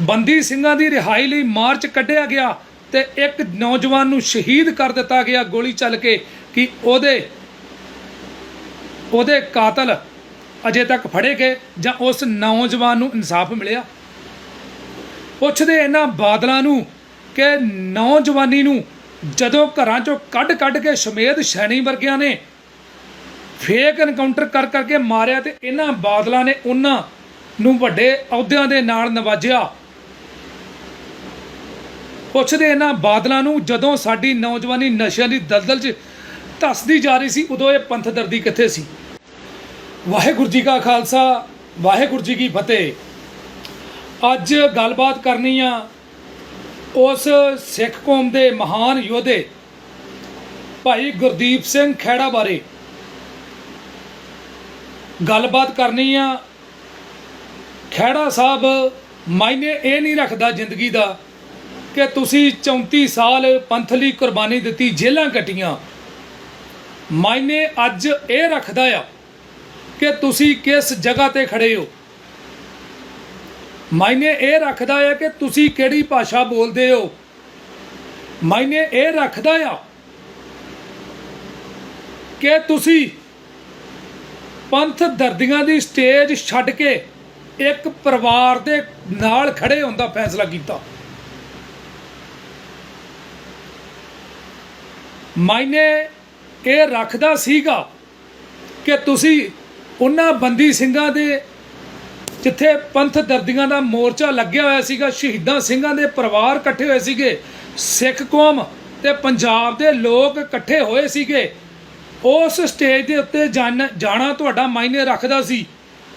ਬੰਦੀ ਸਿੰਘਾਂ ਦੀ ਰਿਹਾਈ ਲਈ ਮਾਰਚ ਕੱਢਿਆ ਗਿਆ ਤੇ ਇੱਕ ਨੌਜਵਾਨ ਨੂੰ ਸ਼ਹੀਦ ਕਰ ਦਿੱਤਾ ਗਿਆ ਗੋਲੀ ਚੱਲ ਕੇ ਕਿ ਉਹਦੇ ਉਹਦੇ ਕਾਤਲ ਅਜੇ ਤੱਕ ਫੜੇ ਗਏ ਜਾਂ ਉਸ ਨੌਜਵਾਨ ਨੂੰ ਇਨਸਾਫ ਮਿਲਿਆ। ਪੁੱਛਦੇ ਇਹਨਾਂ ਬਾਦਲਾਂ ਨੂੰ ਕਿ ਨੌਜਵਾਨੀ ਨੂੰ ਜਦੋਂ ਘਰਾਂ ਚੋਂ ਕੱਢ ਕੱਢ ਕੇ ਸ਼ਮੇਦ ਸ਼ੈਣੀ ਵਰਗਿਆਂ ਨੇ ਫੇਕ ਐਨਕਾਊਂਟਰ ਕਰ ਕਰਕੇ ਮਾਰਿਆ ਤੇ ਇਹਨਾਂ ਬਾਦਲਾਂ ਨੇ ਉਹਨਾਂ ਨੂੰ ਵੱਡੇ ਅਹੁਦਿਆਂ ਦੇ ਨਾਲ ਨਵਾਜਿਆ। ਪੁੱਛਦੇ ਇਹਨਾਂ ਬਾਦਲਾਂ ਨੂੰ, ਜਦੋਂ ਸਾਡੀ ਨੌਜਵਾਨੀ ਨਸ਼ਿਆਂ ਦੀ ਦਲਦਲ 'ਚ ਧੱਸਦੀ ਜਾ ਰਹੀ ਸੀ, ਉਦੋਂ ਇਹ ਪੰਥ ਦਰਦੀ ਕਿੱਥੇ ਸੀ? ਵਾਹਿਗੁਰੂ ਜੀ ਕਾ ਖਾਲਸਾ, ਵਾਹਿਗੁਰੂ ਜੀ ਕੀ ਫਤਿਹ। ਅੱਜ ਗੱਲਬਾਤ ਕਰਨੀ ਆ ਉਸ ਸਿੱਖ ਕੌਮ ਦੇ ਮਹਾਨ ਯੋਧੇ ਭਾਈ ਗੁਰਦੀਪ ਸਿੰਘ ਖੈੜਾ ਬਾਰੇ। ਗੱਲਬਾਤ ਕਰਨੀ ਆ ਖੈੜਾ ਸਾਹਿਬ ਮਾਇਨੇ ਇਹ ਨਹੀਂ ਰੱਖਦਾ ਜ਼ਿੰਦਗੀ ਦਾ ਕਿ ਤੁਸੀਂ 34 ਸਾਲ ਪੰਥ ਲਈ ਕੁਰਬਾਨੀ ਦਿੱਤੀ ਜੇਲਾਂ ਕੱਟੀਆਂ। ਮਾਇਨੇ ਅੱਜ ਇਹ ਰੱਖਦਾ ਆ ਕਿ ਤੁਸੀਂ ਕਿਸ ਜਗ੍ਹਾ ਤੇ ਖੜੇ ਹੋ। ਮਾਇਨੇ ਇਹ ਰੱਖਦਾ ਆ ਕਿ ਤੁਸੀਂ ਕਿਹੜੀ ਭਾਸ਼ਾ ਬੋਲਦੇ ਹੋ। ਮਾਇਨੇ ਇਹ ਰੱਖਦਾ ਆ ਕਿ ਤੁਸੀਂ ਪੰਥ ਦਰਦੀਆਂ ਦੀ ਸਟੇਜ ਛੱਡ ਕੇ ਇੱਕ ਪਰਿਵਾਰ ਦੇ ਨਾਲ ਖੜੇ ਹੋਣ ਦਾ ਫੈਸਲਾ ਕੀਤਾ। ਮਾਇਨੇ ਇਹ ਰੱਖਦਾ ਸੀਗਾ ਕਿ ਤੁਸੀਂ ਉਹਨਾਂ ਬੰਦੀ ਸਿੰਘਾਂ ਦੇ ਜਿੱਥੇ ਪੰਥ ਦਰਦੀਆਂ ਦਾ ਮੋਰਚਾ ਲੱਗਿਆ ਹੋਇਆ ਸੀਗਾ, ਸ਼ਹੀਦਾਂ ਸਿੰਘਾਂ ਦੇ ਪਰਿਵਾਰ ਇਕੱਠੇ ਹੋਏ ਸੀਗੇ, ਸਿੱਖ ਕੌਮ ਤੇ ਪੰਜਾਬ ਦੇ ਲੋਕ ਇਕੱਠੇ ਹੋਏ ਸੀਗੇ, ਉਸ ਸਟੇਜ ਦੇ ਉੱਤੇ ਜਾਣ- ਜਾਣਾ ਤੁਹਾਡਾ ਮਾਇਨੇ ਰੱਖਦਾ ਸੀ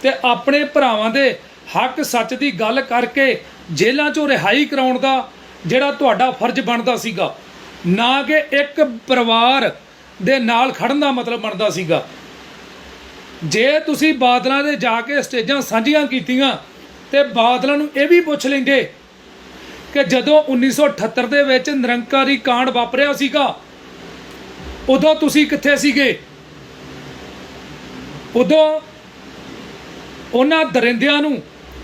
ਤੇ ਆਪਣੇ ਭਰਾਵਾਂ ਦੇ ਹੱਕ ਸੱਚ ਦੀ ਗੱਲ ਕਰਕੇ ਜੇਲ੍ਹਾਂ ਚੋਂ ਰਿਹਾਈ ਕਰਾਉਣ ਦਾ ਜਿਹੜਾ ਤੁਹਾਡਾ ਫਰਜ਼ ਬਣਦਾ ਸੀਗਾ। ਨਾ ਕਿ ਇੱਕ ਪਰਿਵਾਰ ਦੇ ਨਾਲ ਖੜਨ ਦਾ ਮਤਲਬ ਬਣਦਾ ਸੀਗਾ। ਜੇ ਤੁਸੀਂ ਬਾਦਲਾਂ ਦੇ ਜਾ ਕੇ ਸਟੇਜਾਂ ਸਾਂਝੀਆਂ ਕੀਤੀਆਂ, ਤੇ ਬਾਦਲਾਂ ਨੂੰ ਇਹ ਵੀ ਪੁੱਛ ਲੈਂਦੇ ਕਿ ਜਦੋਂ 1978 ਦੇ ਵਿੱਚ ਨਿਰੰਕਾਰੀ ਕਾਂਡ ਵਾਪਰਿਆ ਸੀਗਾ, ਉਦੋਂ ਤੁਸੀਂ ਕਿੱਥੇ ਸੀਗੇ? ਉਦੋਂ ਉਹਨਾਂ ਦਰਿੰਦਿਆਂ ਨੂੰ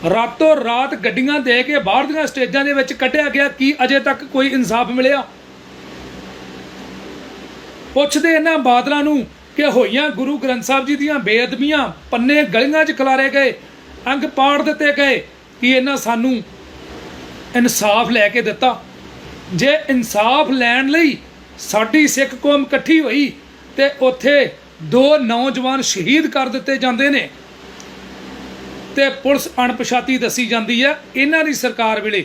ਰਾਤੋਂ ਰਾਤ ਗੱਡੀਆਂ ਦੇ ਕੇ ਬਾਹਰ ਦੀਆਂ ਸਟੇਜਾਂ ਦੇ ਵਿੱਚ ਕੱਢਿਆ ਗਿਆ, ਕੀ ਅਜੇ ਤੱਕ ਕੋਈ ਇਨਸਾਫ ਮਿਲਿਆ? ਪੁੱਛਦੇ ਇਹਨਾਂ ਬਾਦਲਾਂ ਨੂੰ ਕਿ ਹੋਈਆਂ ਗੁਰੂ ਗ੍ਰੰਥ ਸਾਹਿਬ ਜੀ ਦੀਆਂ ਬੇਅਦਬੀਆਂ ਪੰਨੇ ਗਲੀਆਂ 'ਚ ਖਿਲਾਰੇ ਗਏ, ਅੰਗ ਪਾੜ ਦਿੱਤੇ ਗਏ, ਕਿ ਇਹਨਾਂ ਸਾਨੂੰ ਇਨਸਾਫ ਲੈ ਕੇ ਦਿੱਤਾ? ਜੇ ਇਨਸਾਫ ਲੈਣ ਲਈ ਸਾਡੀ ਸਿੱਖ ਕੌਮ ਇਕੱਠੀ ਹੋਈ ਤੇ ਉੱਥੇ ਦੋ ਨੌਜਵਾਨ ਸ਼ਹੀਦ ਕਰ ਦਿੱਤੇ ਜਾਂਦੇ ਨੇ ਤੇ ਪੁਲਿਸ ਅਣਪਛਾਤੀ ਦੱਸੀ ਜਾਂਦੀ ਹੈ ਇਹਨਾਂ ਦੀ ਸਰਕਾਰ ਵੇਲੇ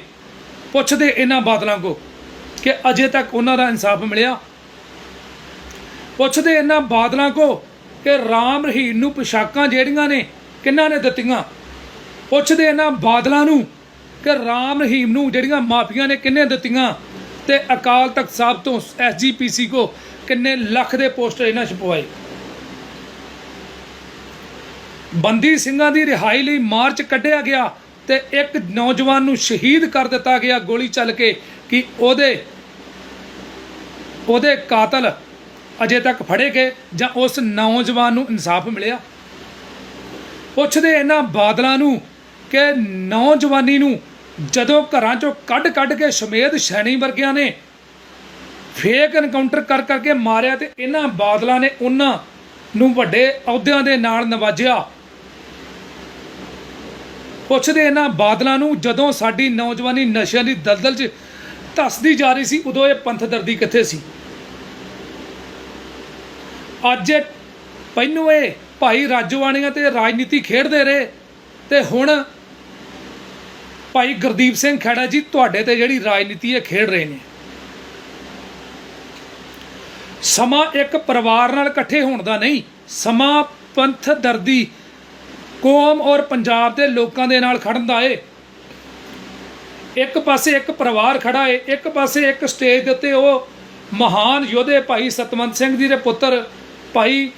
ਪੁੱਛਦੇ ਇਹਨਾਂ ਬਾਦਲਾਂ ਕੋ ਕਿ ਅਜੇ ਤੱਕ ਉਹਨਾਂ ਦਾ ਇਨਸਾਫ ਮਿਲਿਆ। ਪੁੱਛਦੇ ਇਹਨਾਂ ਬਾਦਲਾਂ ਕੋ ਕਿ ਰਾਮ ਰਹੀਮ ਨੂੰ ਪੋਸ਼ਾਕਾਂ ਜਿਹੜੀਆਂ ਨੇ ਕਿੰਨਾਂ ਨੇ ਦਿੱਤੀਆਂ? ਪੁੱਛਦੇ ਇਹਨਾਂ ਬਾਦਲਾਂ ਨੂੰ ਕਿ ਰਾਮ ਰਹੀਮ ਨੂੰ ਜਿਹੜੀਆਂ ਮਾਫੀਆਂ ਨੇ ਕਿੰਨੇ ਦਿੱਤੀਆਂ? ਤੇ ਅਕਾਲ ਤਖਤ ਸਾਹਿਬ ਤੋਂ ਐਸਜੀਪੀਸੀ ਕੋ ਕਿੰਨੇ ਲੱਖ ਦੇ ਪੋਸਟਰ ਇਹਨਾਂ ਛਪਵਾਏ ਬੰਦੀ ਸਿੰਘਾਂ ਦੀ ਰਿਹਾਈ ਲਈ ਮਾਰਚ ਕੱਢਿਆ ਗਿਆ ਤੇ ਇੱਕ ਨੌਜਵਾਨ ਨੂੰ ਸ਼ਹੀਦ ਕਰ ਦਿੱਤਾ ਗਿਆ ਗੋਲੀ ਚੱਲ ਕੇ ਕਿ ਉਹਦੇ ਉਹਦੇ ਕਾਤਲ ਅਜੇ ਤੱਕ ਫੜੇ ਗਏ ਜਾਂ ਉਸ ਨੌਜਵਾਨ ਨੂੰ ਇਨਸਾਫ ਮਿਲਿਆ? ਪੁੱਛਦੇ ਇਹਨਾਂ ਬਾਦਲਾਂ ਨੂੰ ਕਿ ਨੌਜਵਾਨੀ ਨੂੰ ਜਦੋਂ ਘਰਾਂ ਚੋਂ ਕੱਢ ਕੱਢ ਕੇ ਸ਼ਮੇਦ ਸ਼ੈਣੀ ਵਰਗਿਆਂ ਨੇ ਫੇਕ ਐਨਕਾਊਂਟਰ ਕਰ ਕਰਕੇ ਮਾਰਿਆ ਤੇ ਇਹਨਾਂ ਬਾਦਲਾਂ ਨੇ ਉਹਨਾਂ ਨੂੰ ਵੱਡੇ ਅਹੁਦਿਆਂ ਦੇ ਨਾਲ ਨਵਾਜਿਆ। ਪੁੱਛਦੇ ਇਹਨਾਂ ਬਾਦਲਾਂ ਨੂੰ ਜਦੋਂ ਸਾਡੀ ਨੌਜਵਾਨੀ ਨਸ਼ਿਆਂ ਦੀ ਦਲਦਲ 'ਚ ਧੱਸਦੀ ਜਾ ਰਹੀ ਸੀ, ਉਦੋਂ ਇਹ ਪੰਥ ਦਰਦੀ ਕਿੱਥੇ ਸੀ? ਅੱਜ ਇਹ ਪਹਿਲੋਂ ਇਹ ਭਾਈ ਰਾਜੋਆਣੀਆਂ ਤੇ ਰਾਜਨੀਤੀ ਖੇਡਦੇ ਰਹੇ। ਤੇ ਹੁਣ ਭਾਈ ਗੁਰਦੀਪ ਸਿੰਘ ਖੈੜਾ ਜੀ ਤੁਹਾਡੇ ਤੇ ਜਿਹੜੀ ਰਾਜਨੀਤੀ ਇਹ ਖੇਡ ਰਹੇ ਨੇ। ਸਮਾਂ ਇੱਕ ਪਰਿਵਾਰ ਨਾਲ ਇਕੱਠੇ ਹੋਣ ਦਾ ਨਹੀਂ, ਸਮਾਂ ਪੰਥ ਦਰਦੀ ਕੌਮ ਔਰ ਪੰਜਾਬ ਦੇ ਲੋਕਾਂ ਦੇ ਨਾਲ ਖੜਨ ਦਾ ਏ। ਇੱਕ ਪਾਸੇ ਇੱਕ ਪਰਿਵਾਰ ਖੜਾ ਏ, ਇੱਕ ਪਾਸੇ ਇੱਕ ਸਟੇਜ ਦੇ ਉੱਤੇ ਉਹ ਮਹਾਨ ਯੋਧੇ ਭਾਈ ਸਤਵੰਤ ਸਿੰਘ ਜੀ ਦੇ ਪੁੱਤਰ ਭਾਈ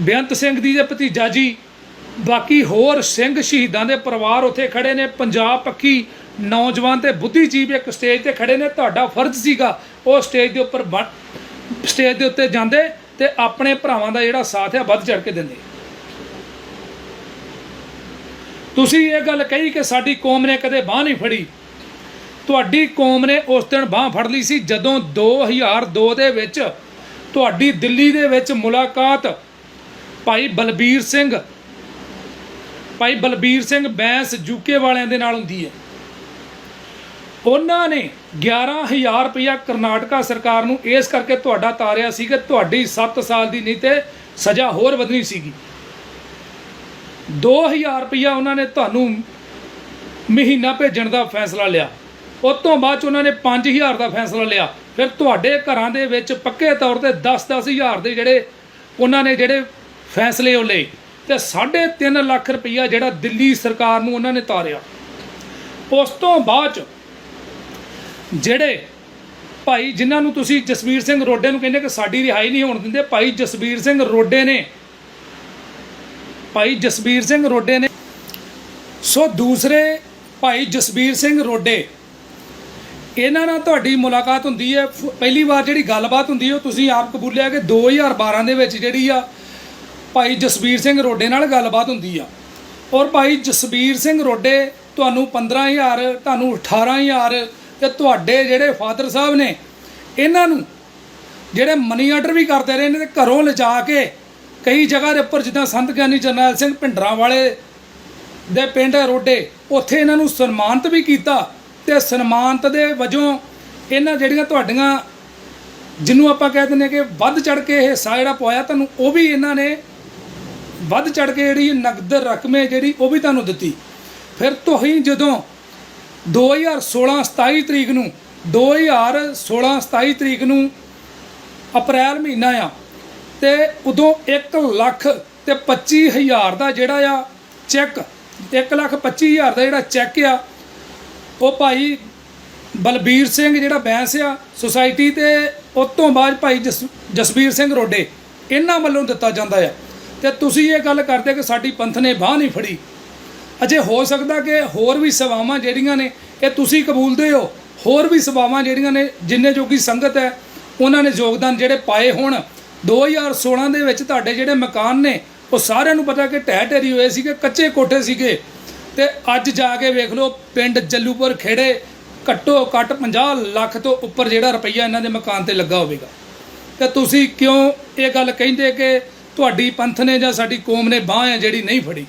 ਬੇਅੰਤ ਸਿੰਘ ਦੀ ਦੇ ਭਤੀਜਾ ਜੀ। ਬਾਕੀ ਹੋਰ ਸਿੰਘ ਸ਼ਹੀਦਾਂ ਦੇ ਪਰਿਵਾਰ ਉੱਥੇ ਖੜੇ ਨੇ। ਪੰਜਾਬ ਪੱਖੀ ਨੌਜਵਾਨ ਤੇ ਬੁੱਧੀਜੀਵ ਇੱਕ ਸਟੇਜ ਤੇ ਖੜੇ ਨੇ। ਤੁਹਾਡਾ ਫਰਜ਼ ਸੀਗਾ ਉਹ ਸਟੇਜ ਦੇ ਉੱਪਰ ਬਣ- ਸਟੇਜ ਦੇ ਉੱਤੇ ਜਾਂਦੇ ਤੇ ਆਪਣੇ ਭਰਾਵਾਂ ਦਾ ਜਿਹੜਾ ਸਾਥ ਹੈ ਵੱਧ ਚੜ ਕੇ ਦਿੰਦੇ। ਤੁਸੀਂ ਇਹ ਗੱਲ ਕਹੀ ਕਿ ਸਾਡੀ ਕੌਮ ਨੇ ਕਦੇ ਬਾਹ ਨਹੀਂ ਫੜੀ। ਤੁਹਾਡੀ ਕੌਮ ਨੇ ਉਸ ਦਿਨ ਬਾਹ ਫੜ ਲਈ ਸੀ ਜਦੋਂ 2002 ਦੇ ਵਿੱਚ ਤੁਹਾਡੀ ਦਿੱਲੀ ਦੇ ਵਿੱਚ ਮੁਲਾਕਾਤ ਭਾਈ ਬਲਬੀਰ ਸਿੰਘ। ਭਾਈ ਬਲਬੀਰ ਸਿੰਘ ਬੈਂਸ ਯੂਕੇ ਵਾਲਿਆਂ ਦੇ ਨਾਲ ਹੁੰਦੀ ਹੈ। ਉਹਨਾਂ ਨੇ 11000 ਰੁਪਇਆ ਕਰਨਾਟਕਾ ਸਰਕਾਰ ਨੂੰ ਇਸ ਕਰਕੇ ਤੁਹਾਡਾ ਤਾਰਿਆ ਸੀ ਕਿ ਤੁਹਾਡੀ 7 ਸਾਲ ਦੀ ਨਹੀਂ ਤੇ ਸਜ਼ਾ ਹੋਰ ਵਧਣੀ ਸੀਗੀ। 2000 ਰੁਪਇਆ ਉਹਨਾਂ ਨੇ ਤੁਹਾਨੂੰ ਮਹੀਨਾ ਭੇਜਣ ਦਾ ਫੈਸਲਾ ਲਿਆ। ਉਸ ਤੋਂ ਬਾਅਦ ਚ ਉਹਨਾਂ ਨੇ 5000 ਦਾ ਫੈਸਲਾ ਲਿਆ। ਫਿਰ ਤੁਹਾਡੇ ਘਰਾਂ ਦੇ ਵਿੱਚ ਪੱਕੇ ਤੌਰ ਤੇ 10-10000 ਦੇ ਜਿਹੜੇ ਉਹਨਾਂ ਨੇ ਜਿਹੜੇ ਫੈਸਲੇ ਉਹ ਲਏ ਤੇ 3.5 ਲੱਖ ਰੁਪਈਆ ਜਿਹੜਾ ਦਿੱਲੀ ਸਰਕਾਰ ਨੂੰ ਉਹਨਾਂ ਨੇ ਤਾਰਿਆ। ਉਸ ਤੋਂ ਬਾਅਦ ਚ ਜਿਹੜੇ ਭਾਈ ਜਿਨ੍ਹਾਂ ਨੂੰ ਤੁਸੀਂ ਜਸਵੀਰ ਸਿੰਘ ਰੋਡੇ ਨੂੰ ਕਹਿੰਦੇ ਕਿ ਸਾਡੀ ਰਿਹਾਈ ਨਹੀਂ ਹੋਣ ਦਿੰਦੇ, ਭਾਈ ਜਸਵੀਰ ਸਿੰਘ ਰੋਡੇ ਨੇ, ਭਾਈ ਜਸਵੀਰ ਸਿੰਘ ਰੋਡੇ ਨੇ, ਸੋ ਦੂਸਰੇ ਭਾਈ ਜਸਵੀਰ ਸਿੰਘ ਰੋਡੇ ਇਹਨਾਂ ਨਾਲ ਤੁਹਾਡੀ ਮੁਲਾਕਾਤ ਹੁੰਦੀ ਹੈ। ਫ- ਪਹਿਲੀ ਵਾਰ ਜਿਹੜੀ ਗੱਲਬਾਤ ਹੁੰਦੀ ਹੈ, ਉਹ ਤੁਸੀਂ ਆਪ ਕਬੂਲਿਆ ਕਿ 2012 ਦੇ ਵਿੱਚ ਜਿਹੜੀ ਆ ਭਾਈ ਜਸਬੀਰ ਸਿੰਘ ਰੋਡੇ ਨਾਲ ਗੱਲਬਾਤ ਹੁੰਦੀ ਆ। ਔਰ ਭਾਈ ਜਸਬੀਰ ਸਿੰਘ ਰੋਡੇ ਤੁਹਾਨੂੰ 15000 ਤੁਹਾਨੂੰ 18000 ਤੇ ਤੁਹਾਡੇ ਜਿਹੜੇ ਫਾਦਰ ਸਾਹਿਬ ਨੇ, ਇਹਨਾਂ ਨੂੰ ਜਿਹੜੇ ਮਨੀ ਆਰਡਰ ਵੀ ਕਰਦੇ ਰਹੇ ਨੇ ਤੇ ਘਰੋਂ ਲਿਜਾ ਕੇ ਕਈ ਜਗ੍ਹਾ ਦੇ ਉੱਪਰ ਜਿੱਦਾਂ ਸੰਤ ਗਿਆਨੀ ਜਰਨੈਲ ਸਿੰਘ ਭਿੰਡਰਾਂ ਵਾਲੇ ਦੇ ਪਿੰਡ ਰੋਡੇ, ਉੱਥੇ ਇਹਨਾਂ ਨੂੰ ਸਨਮਾਨਿਤ ਵੀ ਕੀਤਾ। ਤੇ ਸਨਮਾਨਿਤ ਦੇ ਵਜੋਂ ਇਹਨਾਂ ਜਿਹੜੀਆਂ ਤੁਹਾਡੀਆਂ, ਜਿਹਨੂੰ ਆਪਾਂ ਕਹਿ ਦਿੰਦੇ ਕਿ ਵੱਧ ਚੜ ਕੇ ਇਹ ਹਿੱਸਾ ਜਿਹੜਾ ਪਵਾਇਆ ਤੁਹਾਨੂੰ, ਉਹ ਵੀ ਇਹਨਾਂ ਨੇ ਵੱਧ ਚੜ ਕੇ ਜਿਹੜੀ ਨਕਦ ਰਕਮ ਹੈ ਜਿਹੜੀ, ਉਹ ਵੀ ਤੁਹਾਨੂੰ ਦਿੱਤੀ। ਫਿਰ ਤੁਸੀਂ ਜਦੋਂ 2016 27 ਤਰੀਕ ਨੂੰ 2016 27 ਤਰੀਕ ਨੂੰ ਅਪ੍ਰੈਲ ਮਹੀਨਾ ਆ, ਤੇ ਉਦੋਂ 1 ਲੱਖ ਤੇ 25000 ਦਾ ਜਿਹੜਾ ਆ ਚੈੱਕ 1 ਲੱਖ 25000 ਦਾ ਜਿਹੜਾ ਚੈੱਕ ਆ ਉਹ ਭਾਈ ਬਲਬੀਰ ਸਿੰਘ ਜਿਹੜਾ ਬੈਂਸ ਆ ਸੁਸਾਇਟੀ ਤੇ, ਉਸ ਤੋਂ ਬਾਅਦ ਭਾਈ ਜਸ- ਜਸਵੀਰ ਸਿੰਘ ਰੋਡੇ, ਇਹਨਾਂ ਵੱਲੋਂ ਦਿੱਤਾ ਜਾਂਦਾ ਆ। ਤੇ ਤੁਸੀਂ ਇਹ ਗੱਲ ਕਰਦੇ ਕਿ ਸਾਡੀ ਪੰਥ ਨੇ ਬਾਹ ਨਹੀਂ ਫੜੀ। ਅਜੇ ਹੋ ਸਕਦਾ ਕਿ ਹੋਰ ਵੀ ਸੇਵਾਵਾਂ ਜਿਹੜੀਆਂ ਨੇ, ਇਹ ਤੁਸੀਂ ਕਬੂਲਦੇ ਹੋ, ਹੋਰ ਵੀ ਸੇਵਾਵਾਂ ਜਿਹੜੀਆਂ ਨੇ, ਜਿੰਨੇ ਜੋਗੀ ਸੰਗਤ ਹੈ, ਉਹਨਾਂ ਨੇ ਯੋਗਦਾਨ ਜਿਹੜੇ ਪਾਏ ਹੋਣ। 2016 ਦੇ ਵਿੱਚ ਤੁਹਾਡੇ ਜਿਹੜੇ ਮਕਾਨ ਨੇ, ਉਹ ਸਾਰਿਆਂ ਨੂੰ ਪਤਾ ਕਿ ਢਹਿ ਢੇਰੀ ਹੋਏ ਸੀਗੇ, ਕੱਚੇ ਕੋਠੇ ਸੀਗੇ। ਤੇ ਅੱਜ ਜਾ ਕੇ ਵੇਖ ਲਓ, ਪਿੰਡ ਜੱਲੂਪੁਰ ਖੇੜੇ ਘੱਟੋ ਘੱਟ 50 ਲੱਖ ਤੋਂ ਉੱਪਰ ਜਿਹੜਾ ਰੁਪਈਆ ਇਹਨਾਂ ਦੇ ਮਕਾਨ ਤੇ ਲੱਗਾ ਹੋਵੇਗਾ। ਤੇ ਤੁਸੀਂ ਕਿਉਂ ਇਹ ਗੱਲ ਕਹਿੰਦੇ ਕਿ ਤੁਹਾਡੀ ਪੰਥ ਨੇ ਜਾਂ ਸਾਡੀ ਕੌਮ ਨੇ ਬਾਹ ਹੈ ਜਿਹੜੀ ਨਹੀਂ ਫੜੀ?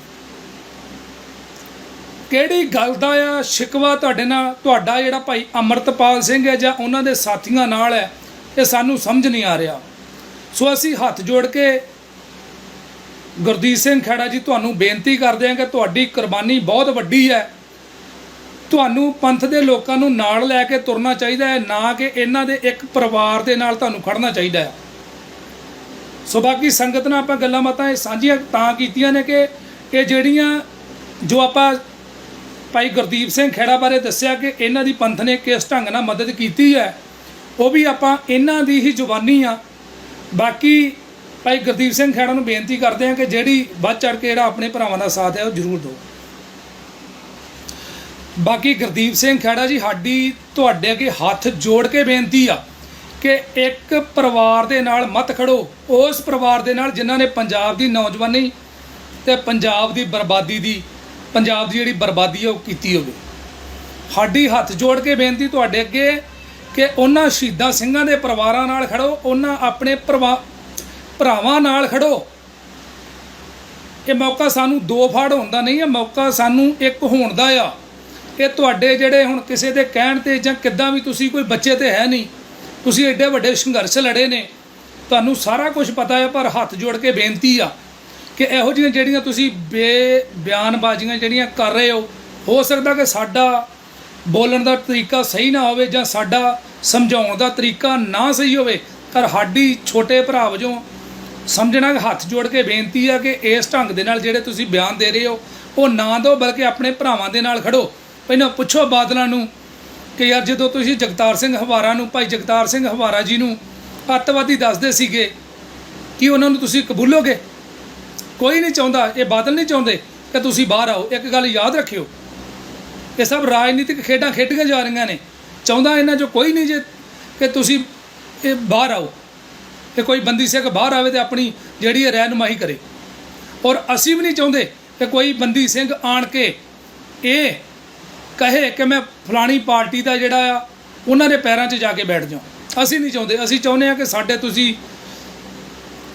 ਕਿਹੜੀ ਗੱਲ ਦਾ ਆ ਸ਼ਿਕਵਾ ਤੁਹਾਡੇ ਨਾਲ? ਤੁਹਾਡਾ ਜਿਹੜਾ ਭਾਈ ਅਮਰਤਪਾਲ ਸਿੰਘ ਹੈ ਜਾਂ ਉਹਨਾਂ ਦੇ ਸਾਥੀਆਂ ਨਾਲ ਹੈ, ਇਹ ਸਾਨੂੰ ਸਮਝ ਨਹੀਂ ਆ ਰਿਹਾ। ਸੋ ਅਸੀਂ ਹੱਥ ਜੋੜ ਕੇ ਗੁਰਦੀਪ ਸਿੰਘ ਖੇੜਾ ਜੀ, ਤੁਹਾਨੂੰ ਬੇਨਤੀ ਕਰਦੇ ਹਾਂ ਕਿ ਤੁਹਾਡੀ ਕੁਰਬਾਨੀ ਬਹੁਤ ਵੱਡੀ ਹੈ। ਤੁਹਾਨੂੰ ਪੰਥ ਦੇ ਲੋਕਾਂ ਨੂੰ ਨਾਲ ਲੈ ਕੇ ਤੁਰਨਾ ਚਾਹੀਦਾ ਹੈ, ਨਾ ਕਿ ਇਹਨਾਂ ਦੇ ਇੱਕ ਪਰਿਵਾਰ ਦੇ ਨਾਲ ਤੁਹਾਨੂੰ ਖੜਨਾ ਚਾਹੀਦਾ ਹੈ। ਸੋ ਬਾਕੀ ਸੰਗਤ ਨਾਲ ਆਪਾਂ ਗੱਲਾਂ ਬਾਤਾਂ ਇਹ ਸਾਂਝੀਆਂ ਤਾਂ ਕੀਤੀਆਂ ਨੇ ਕਿ ਇਹ ਜਿਹੜੀਆਂ ਜੋ ਆਪਾਂ ਭਾਈ ਗੁਰਦੀਪ ਸਿੰਘ ਖੇੜਾ ਬਾਰੇ ਦੱਸਿਆ ਕਿ ਇਹਨਾਂ ਦੀ ਪੰਥ ਨੇ ਕਿਸ ਢੰਗ ਨਾਲ ਮਦਦ ਕੀਤੀ ਹੈ, ਉਹ ਵੀ ਆਪਾਂ ਇਹਨਾਂ ਦੀ ਹੀ ਜ਼ੁਬਾਨੀ ਆ। ਬਾਕੀ ਭਾਈ ਗੁਰਦੀਪ ਸਿੰਘ ਖੇੜਾ ਨੂੰ ਬੇਨਤੀ ਕਰਦੇ ਹਾਂ ਕਿ ਜਿਹੜੀ ਵੱਧ ਚੜ ਕੇ ਜਿਹੜਾ ਆਪਣੇ ਭਰਾਵਾਂ ਦਾ ਸਾਥ ਹੈ ਉਹ ਜ਼ਰੂਰ ਦਿਓ। ਬਾਕੀ ਗੁਰਦੀਪ ਸਿੰਘ ਖੇੜਾ ਜੀ, ਸਾਡੀ ਤੁਹਾਡੇ ਅੱਗੇ ਹੱਥ ਜੋੜ ਕੇ ਬੇਨਤੀ ਆ ਕਿ ਇੱਕ ਪਰਿਵਾਰ ਦੇ ਨਾਲ ਮਤ ਖੜੋ। ਉਸ ਪਰਿਵਾਰ ਦੇ ਨਾਲ ਜਿਨ੍ਹਾਂ ਨੇ ਪੰਜਾਬ ਦੀ ਨੌਜਵਾਨੀ ਤੇ ਪੰਜਾਬ ਦੀ ਬਰਬਾਦੀ ਦੀ, ਪੰਜਾਬ ਦੀ ਜਿਹੜੀ ਬਰਬਾਦੀ ਆ ਉਹ ਕੀਤੀ ਹੋਵੇ। ਸਾਡੀ ਹੱਥ ਜੋੜ ਕੇ ਬੇਨਤੀ ਤੁਹਾਡੇ ਅੱਗੇ ਕਿ ਉਹਨਾਂ ਸ਼ਹੀਦਾਂ ਸਿੰਘਾਂ ਦੇ ਪਰਿਵਾਰਾਂ ਨਾਲ ਖੜੋ। ਉਹਨਾਂ ਆਪਣੇ ਪਰਿਵਾਰ ਭਰਾਵਾਂ ਨਾਲ ਖੜੋ। ਇਹ ਮੌਕਾ ਸਾਨੂੰ ਦੋ ਫਾੜ ਹੁੰਦਾ ਨਹੀਂ ਹੈ, ਮੌਕਾ ਸਾਨੂੰ ਇੱਕ ਹੋਣ ਦਾ ਆ। ਇਹ ਤੁਹਾਡੇ ਜਿਹੜੇ ਹੁਣ ਕਿਸੇ ਦੇ ਕਹਿਣ ਤੇ ਜਾਂ ਕਿੱਦਾਂ ਵੀ ਤੁਸੀਂ ਕੋਈ ਬੱਚੇ ਤੇ ਹੈ ਨਹੀਂ, ਤੁਸੀਂ ਐਡੇ ਵੱਡੇ ਸੰਘਰਸ਼ ਲੜੇ ਨੇ, ਤੁਹਾਨੂੰ ਸਾਰਾ ਕੁਝ ਪਤਾ ਹੈ, ਪਰ ਹੱਥ ਜੋੜ ਕੇ ਬੇਨਤੀ ਆ ਕਿ ਇਹੋ ਜਿਹੀਆਂ ਜਿਹੜੀਆਂ ਤੁਸੀਂ ਬੇ ਬਿਆਨਬਾਜ਼ੀਆਂ ਜਿਹੜੀਆਂ ਕਰ ਰਹੇ ਹੋ ਹੋ ਸਕਦਾ ਕਿ ਸਾਡਾ ਬੋਲਣ ਦਾ ਤਰੀਕਾ ਸਹੀ ਨਾ ਹੋਵੇ ਜਾਂ ਸਾਡਾ ਸਮਝਾਉਣ ਦਾ ਤਰੀਕਾ ਨਾ ਸਹੀ ਹੋਵੇ, ਪਰ ਸਾਡੀ ਛੋਟੇ ਭਰਾ ਵਜੋਂ ਸਮਝਣਾ ਹੱਥ ਜੋੜ ਕੇ ਬੇਨਤੀ ਆ ਕਿ ਇਸ ਢੰਗ ਦੇ ਨਾਲ ਜਿਹੜੇ ਤੁਸੀਂ ਬਿਆਨ ਦੇ ਰਹੇ ਹੋ, ਉਹ ਨਾ ਦਿਓ, ਬਲਕਿ ਆਪਣੇ ਭਰਾਵਾਂ ਦੇ ਨਾਲ ਖੜੋ। ਪਹਿਲਾਂ ਪੁੱਛੋ ਬਾਦਲਾਂ ਨੂੰ ਕਿ ਯਾਰ ਜਦੋਂ ਤੁਸੀਂ ਜਗਤਾਰ ਸਿੰਘ ਹਵਾਰਾ ਨੂੰ, ਭਾਈ ਜਗਤਾਰ ਸਿੰਘ ਹਵਾਰਾ ਜੀ ਨੂੰ ਅੱਤਵਾਦੀ ਦੱਸਦੇ ਸੀਗੇ, ਕਿ ਉਹਨਾਂ ਨੂੰ ਤੁਸੀਂ ਕਬੂਲੋਗੇ? ਕੋਈ ਨਹੀਂ ਚਾਹੁੰਦਾ, ਇਹ ਬਾਦਲ ਨਹੀਂ ਚਾਹੁੰਦੇ ਕਿ ਤੁਸੀਂ ਬਾਹਰ ਆਓ। ਇੱਕ ਗੱਲ ਯਾਦ ਰੱਖਿਓ, ਇਹ ਸਭ ਰਾਜਨੀਤਿਕ ਖੇਡਾਂ ਖੇਡੀਆਂ ਜਾ ਰਹੀਆਂ ਨੇ। ਚਾਹੁੰਦਾ ਇਹਨਾਂ 'ਚੋਂ ਕੋਈ ਨਹੀਂ ਜੇ ਕਿ ਤੁਸੀਂ ਇਹ ਬਾਹਰ ਆਓ। ਕਿ ਕੋਈ ਬੰਦੀ ਸਿੰਘ ਬਾਹਰ ਆਵੇ ਤੇ ਆਪਣੀ ਜਿਹੜੀ ਹੈ ਰਹਿਨੁਮਾਈ ਕਰੇ। ਔਰ ਅਸੀਂ ਵੀ ਨਹੀਂ ਚਾਹੁੰਦੇ ਕਿ ਕੋਈ ਬੰਦੀ ਸਿੰਘ ਆਣ ਕੇ ਇਹ ਕਹੇ ਕਿ ਮੈਂ ਫਲਾਣੀ ਪਾਰਟੀ ਦਾ ਜਿਹੜਾ ਆ, ਉਹਨਾਂ ਦੇ ਪੈਰਾਂ 'ਚ ਜਾ ਕੇ ਬੈਠ ਜਾਵਾਂ ਅਸੀਂ ਨਹੀਂ ਚਾਹੁੰਦੇ। ਅਸੀਂ ਚਾਹੁੰਦੇ ਆ ਕਿ ਸਾਡੇ ਤੁਸੀਂ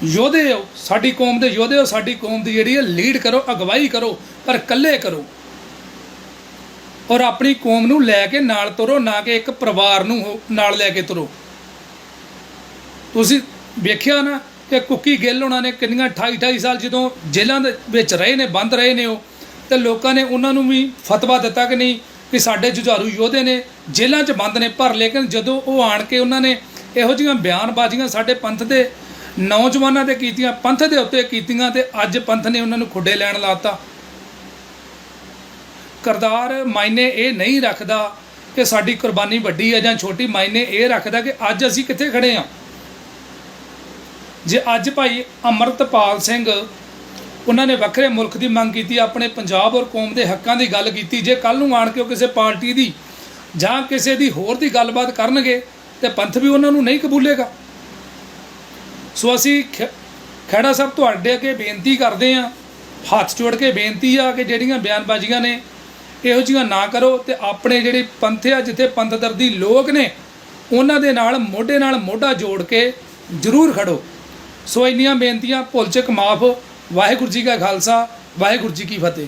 ਯੋਧੇ ਹੋ, ਸਾਡੀ ਕੌਮ ਦੇ ਯੋਧੇ ਹੋ, ਸਾਡੀ ਕੌਮ ਦੀ ਜਿਹੜੀ ਹੈ ਲੀਡ ਕਰੋ, ਅਗਵਾਈ ਕਰੋ, ਪਰ ਇਕੱਲੇ ਕਰੋ। ਔਰ ਆਪਣੀ ਕੌਮ ਨੂੰ ਲੈ ਕੇ ਨਾਲ ਤੁਰੋ, ਨਾ ਕਿ ਇੱਕ ਪਰਿਵਾਰ ਨੂੰ ਹੋ- ਨਾਲ ਲੈ ਕੇ ਤੁਰੋ। ਤੁਸੀਂ ਵੇਖਿਆ ਨਾ ਕਿ ਕੁੱਕੀ ਗਿੱਲ ਉਹਨਾਂ ਨੇ ਕਿੰਨੀਆਂ 28 28 ਸਾਲ ਜਦੋਂ ਜੇਲ੍ਹਾਂ ਦੇ ਵਿੱਚ ਰਹੇ ਨੇ, ਬੰਦ ਰਹੇ ਨੇ ਉਹ, ਤੇ ਲੋਕਾਂ ਨੇ ਉਹਨਾਂ ਨੂੰ ਵੀ ਫਤਵਾ ਦਿੱਤਾ ਕਿ ਨਹੀਂ, ਕਿ ਸਾਡੇ ਜੁਝਾਰੂ ਯੋਧੇ ਨੇ ਜੇਲ੍ਹਾਂ 'ਚ ਬੰਦ ਨੇ, ਪਰ ਲੇਕਿਨ ਜਦੋਂ ਉਹ ਆਣ ਕੇ ਉਹਨਾਂ ਨੇ ਇਹੋ ਜਿਹੀਆਂ ਬਿਆਨਬਾਜ਼ੀਆਂ ਸਾਡੇ ਪੰਥ ਦੇ ਨੌਜਵਾਨਾਂ ਤੇ ਕੀਤੀਆਂ, ਪੰਥ ਦੇ ਉੱਤੇ ਕੀਤੀਆਂ ਤੇ ਅੱਜ ਪੰਥ ਨੇ ਉਹਨਾਂ ਨੂੰ ਖੁੱਡੇ ਲੈਣ ਲਾਤਾ। ਕਰਤਾਰ ਮਾਇਨੇ ਇਹ ਨਹੀਂ ਰੱਖਦਾ ਕਿ ਸਾਡੀ ਕੁਰਬਾਨੀ ਵੱਡੀ ਹੈ ਜਾਂ ਛੋਟੀ, ਮਾਇਨੇ ਇਹ ਰੱਖਦਾ ਕਿ ਅੱਜ ਅਸੀਂ ਕਿੱਥੇ ਖੜੇ ਹਾਂ। ਜੇ ਅੱਜ ਭਾਈ ਅਮਰਤਪਾਲ ਸਿੰਘ ਉਹਨਾਂ ਨੇ ਵੱਖਰੇ ਮੁਲਕ ਦੀ ਮੰਗ ਕੀਤੀ, ਆਪਣੇ ਪੰਜਾਬ ਔਰ ਕੌਮ ਦੇ ਹੱਕਾਂ ਦੀ ਗੱਲ ਕੀਤੀ, ਜੇ ਕੱਲ ਨੂੰ ਆਣ ਕੇ ਉਹ ਕਿਸੇ ਪਾਰਟੀ ਦੀ ਜਾਂ ਕਿਸੇ ਦੀ ਹੋਰ ਦੀ ਗੱਲਬਾਤ ਕਰਨਗੇ ਤੇ ਪੰਥ ਵੀ ਉਹਨਾਂ ਨੂੰ ਨਹੀਂ ਕਬੂਲੇਗਾ। ਸੋ ਅਸੀਂ ਖ- ਖਹਿੜਾ ਸਾਹਿਬ ਤੁਹਾਡੇ ਅੱਗੇ ਬੇਨਤੀ ਕਰਦੇ ਹਾਂ, ਹੱਥ ਜੋੜ ਕੇ ਬੇਨਤੀ ਆ ਕਿ ਜਿਹੜੀਆਂ ਬਿਆਨਬਾਜ਼ੀਆਂ ਨੇ ਇਹੋ ਜਿਹੀਆਂ ਨਾ ਕਰੋ ਤੇ ਆਪਣੇ ਜਿਹੜੇ ਪੰਥ ਆ, ਜਿੱਥੇ ਪੰਥ ਦਰਦੀ ਲੋਕ ਨੇ, ਉਹਨਾਂ ਦੇ ਨਾਲ, ਮੋਢੇ ਨਾਲ ਮੋਢਾ ਜੋੜ ਕੇ ਜ਼ਰੂਰ ਖੜੋ। ਸੋ ਇੰਨੀਆਂ ਬੇਨਤੀਆਂ ਭੁੱਲ ਚੁੱਕ ਮਾਫ। ਵਾਹਿਗੁਰੂ ਜੀ ਕਾ ਖਾਲਸਾ ਵਾਹਿਗੁਰੂ ਜੀ ਕੀ ਫਤਿਹ।